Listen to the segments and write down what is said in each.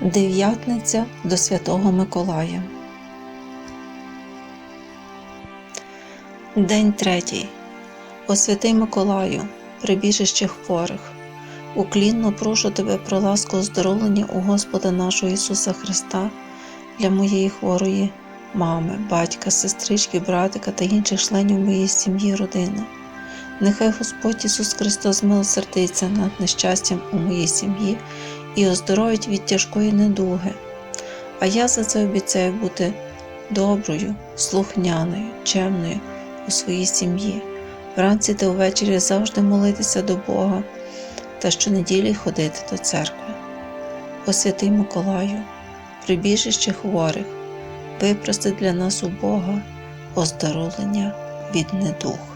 Дев'ятниця до Святого Миколая. День третій. О святий Миколаю, прибіжище хворих. Уклінно прошу тебе про ласку оздоровлення у Господа нашого Ісуса Христа для моєї хворої мами, батька, сестрички, братика та інших членів моєї сім'ї, родини. Нехай Господь Ісус Христос змилосердиться над нещастям у моїй сім'ї і оздоровить від тяжкої недуги. А я за це обіцяю бути доброю, слухняною, чемною у своїй сім'ї, вранці та увечері завжди молитися до Бога та щонеділі ходити до церкви. О святий Миколаю, прибіжище хворих, випроси для нас у Бога оздоровлення від недуг.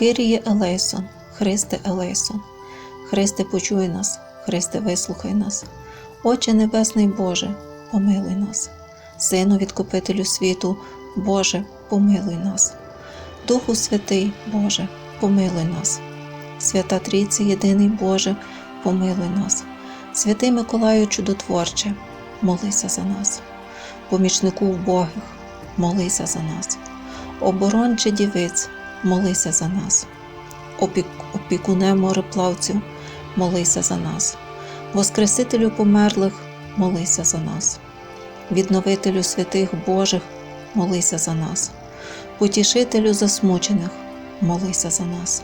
Киріє Елейсон, Христе Елейсон, Христе, почуй нас, Христе, вислухай нас, Отче Небесний Боже, помилуй нас, Сину Відкупителю світу, Боже, помилуй нас, Духу Святий, Боже, помилуй нас, Свята Трійці, єдиний Боже, помилуй нас, Святий Миколаю Чудотворче, молися за нас, помічнику вбогих, молися за нас, оборонче дівиць, молися за нас, Опік, опікуне мореплавців, молися за нас, Воскресителю померлих, молися за нас, відновителю святих Божих, молися за нас, потішителю засмучених, молися за нас,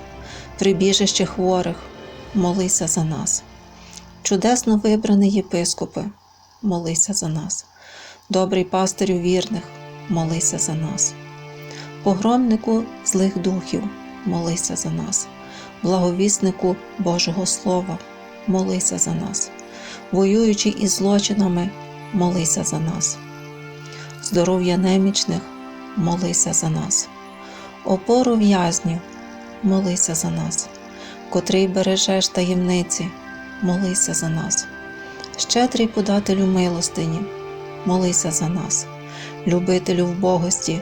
прибіжище хворих, молися за нас, чудесно вибраний єпископи, молися за нас, добрий пастирю вірних, молися за нас, погромнику злих духів, молися за нас, благовіснику Божого Слова, молися за нас, воюючи із злочинами, молися за нас, здоров'я немічних, молися за нас, опору в'язнів, молися за нас, котрий бережеш таємниці, молися за нас, щедрий подателю милостині, молися за нас, любителю вбогості,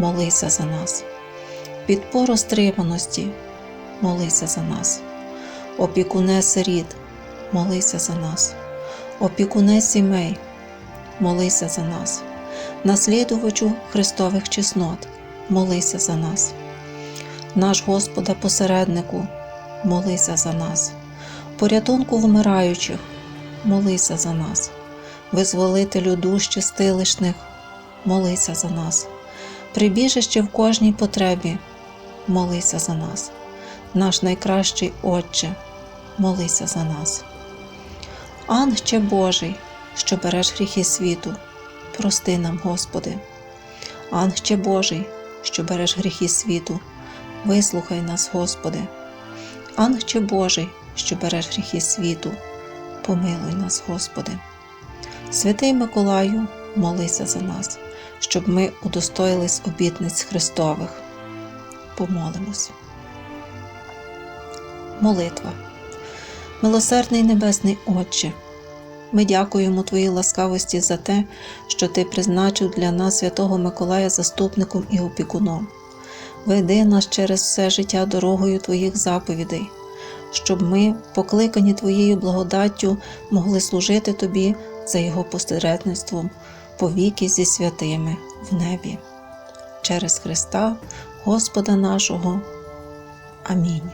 молися за нас, підпору стриманості, молися за нас, опікуне сиріт, молися за нас, опікуне сімей, молися за нас, наслідувачу Христових чеснот, молися за нас, наш Господа посереднику, молися за нас, порятунку вмираючих, молися за нас, визволителю душ чистилишних, молися за нас, прибіжище в кожній потребі, молися за нас, наш найкращий Отче, молися за нас. Ангче Божий, що береш гріхи світу, прости нам, Господи. Ангче Божий, що береш гріхи світу, вислухай нас, Господи. Ангче Божий, що береш гріхи світу, помилуй нас, Господи. Святий Миколаю, молися за нас, щоб ми удостоїлись обітниць Христових. Помолимось. Молитва. Милосердний Небесний Отче, ми дякуємо Твоїй ласкавості за те, що Ти призначив для нас Святого Миколая заступником і опікуном. Веди нас через все життя дорогою Твоїх заповідей, щоб ми, покликані Твоєю благодаттю, могли служити Тобі за Його посередництвом повіки зі святими в небі. Через Христа, Господа нашого. Амінь.